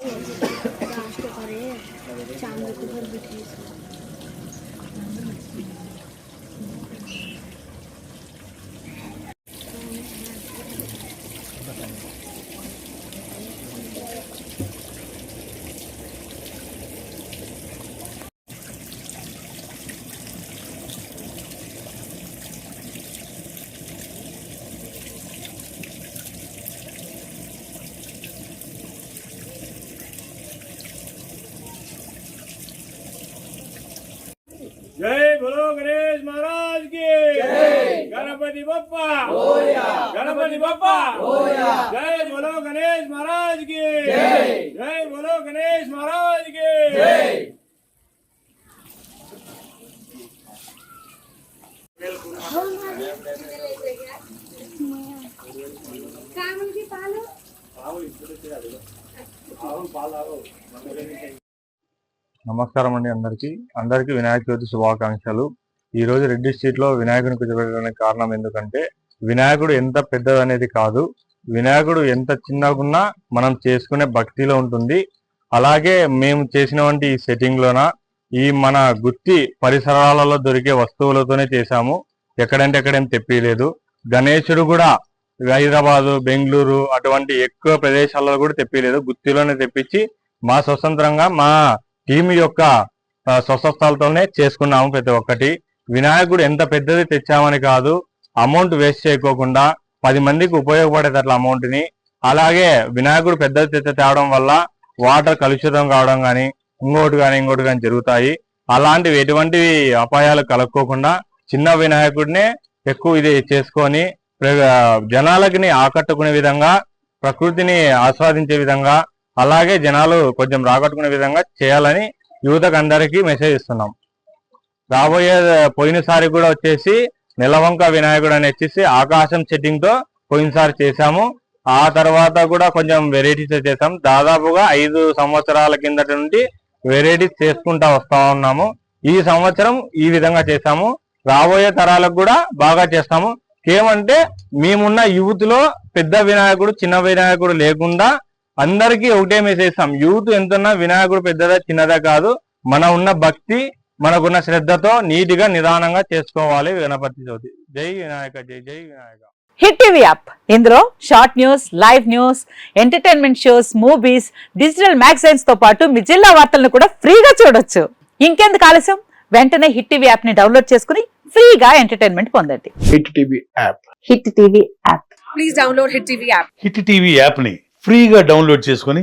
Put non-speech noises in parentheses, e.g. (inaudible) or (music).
(coughs) चाँद को घर बैठे గణపతి బొప్ప గణపతి బొప్ప జై బోలో గణేష్ మహారాజ్కి జై బోలో గణేష్ మహారాజ్కి నమస్కారం అండి అందరికీ. అందరికీ వినాయక చవితి శుభాకాంక్షలు. ఈ రోజు రెడ్డి స్ట్రీట్లో వినాయకుడిని కూర్చోబెట్టడానికి కారణం ఎందుకంటే వినాయకుడు ఎంత పెద్దదనేది కాదు. వినాయకుడు ఎంత చిన్నగున్నా మనం చేసుకునే భక్తిలో ఉంటుంది. అలాగే మేము చేసినటువంటి ఈ సెట్టింగ్లోన ఈ మన గుత్తి పరిసరాలలో దొరికే వస్తువులతోనే చేశాము. ఎక్కడంటే ఎక్కడేం తెప్పిలేదు గణేశుడు కూడా హైదరాబాదు బెంగళూరు అటువంటి ఎక్కువ ప్రదేశాల్లో కూడా తెప్పిలేదు గుత్తిలోనే తెప్పించి మా స్వతంత్రంగా మా టీం యొక్క స్వస్థలతోనే చేసుకున్నాము ప్రతి ఒక్కటి. వినాయకుడు ఎంత పెద్దది తెచ్చామని కాదు అమౌంట్ వేస్ట్ చేయకోకుండా పది మందికి ఉపయోగపడేటట్ల అమౌంట్ని. అలాగే వినాయకుడు పెద్దది తెచ్చ తేవడం వల్ల వాటర్ కలుషితం కావడం కానీ ఇంకోటి కానీ ఇంకోటి కానీ జరుగుతాయి. అలాంటివి ఎటువంటి అపాయాలు కలుక్కోకుండా చిన్న వినాయకుడినే ఎక్కువ ఇది చేసుకొని ప్ర- జనాలకి ఆకట్టుకునే విధంగా ప్రకృతిని ఆస్వాదించే విధంగా అలాగే జనాలు కొంచెం రాకట్టుకునే విధంగా చేయాలని యువతకు అందరికీ మెసేజ్ ఇస్తున్నాం. రాబోయే పోయినసారి కూడా వచ్చేసి నిలవంక వినాయకుడు అని వచ్చేసి ఆకాశం సెట్టింగ్తో పోయినసారి చేశాము. ఆ తర్వాత కూడా కొంచెం వెరైటీస్ చేసాం దాదాపుగా ఐదు సంవత్సరాల కిందట నుండి వెరైటీస్ చేసుకుంటా వస్తా ఉన్నాము. ఈ సంవత్సరం ఈ విధంగా చేసాము రాబోయే తరాలకు కూడా బాగా చేస్తాము. ఏమంటే మేమున్న యూత్లో పెద్ద వినాయకుడు చిన్న వినాయకుడు లేకుండా అందరికీ ఒకటే మెసేజ్ ఇస్తాం. యూత్ ఎంతున్నా వినాయకుడు పెద్దదా చిన్నదా కాదు. మన ఉన్న భక్తి మనకున్న శ్రద్ధతో నీటిగా నిదానంగా చేసుకోవాలి గణపతి చవితి. జై వినాయక జై జై వినాయక. Hit TV app. ఇందులో short news live news entertainment shows movies digital మ్యాగజైన్స్తో పాటు మీ జిల్లా వార్తలను కూడా ఫ్రీగా చూడొచ్చు. ఇంకెందుకు ఆలస్యం? వెంటనే హిట్ టీవీ యాప్ని డౌన్లోడ్ చేసుకుని ఫ్రీగా ఎంటర్టైన్మెంట్ పొందండి. Hit TV app. Hit TV app. Please download Hit TV app. Hit TV యాప్ని ఫ్రీగా డౌన్లోడ్ చేసుకొని